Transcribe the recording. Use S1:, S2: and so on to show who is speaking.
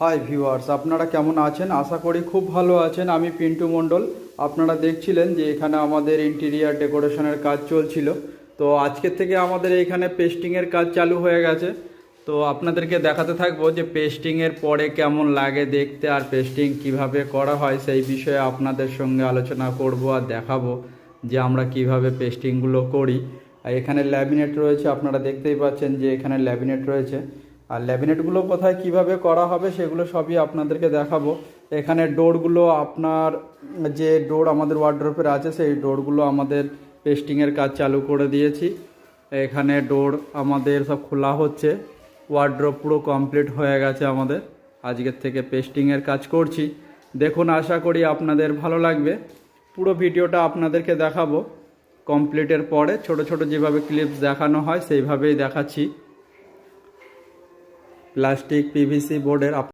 S1: Hi viewers আপনারা কেমন আছেন? আশা করি খুব ভালো আছেন। আমি পিন্টু মণ্ডল। আপনারা দেখছিলেন যে এখানে আমাদের ইন্টেরিয়ার ডেকোরেশনের কাজ চলছিল। তো আজকের থেকে আমাদের এখানে পেস্টিংয়ের কাজ চালু হয়ে গেছে। তো আপনাদেরকে দেখাতে থাকব যে পেস্টিংয়ের পরে কেমন লাগে দেখতে আর পেস্টিং কীভাবে করা হয় সেই বিষয়ে আপনাদের সঙ্গে আলোচনা করব আর দেখাবো যে আমরা কীভাবে পেস্টিংগুলো করি। এখানে ল্যামিনেট রয়েছে, আপনারা দেখতেই পাচ্ছেন যে এখানে ল্যামিনেট রয়েছে। আর ল্যামিনেটগুলো কোথায় কীভাবে করা হবে সেগুলো সবই আপনাদেরকে দেখাবো। এখানে ডোরগুলো আপনার যে ডোর আমাদের ওয়ার্ড্রোপের আছে, সেই ডোরগুলো আমাদের পেস্টিংয়ের কাজ চালু করে দিয়েছি। এখানে ডোর আমাদের সব খোলা হচ্ছে। ওয়ার্ড্রোপ পুরো কমপ্লিট হয়ে গেছে আমাদের। আজকের থেকে পেস্টিংয়ের কাজ করছি। দেখুন, আশা করি আপনাদের ভালো লাগবে। পুরো ভিডিওটা আপনাদেরকে দেখাবো। কমপ্লিটের পরে ছোট ছোট যেভাবে ক্লিপস দেখানো হয়, সেইভাবেই দেখাচ্ছি। প্লাস্টিক পিভিসি বোর্ডের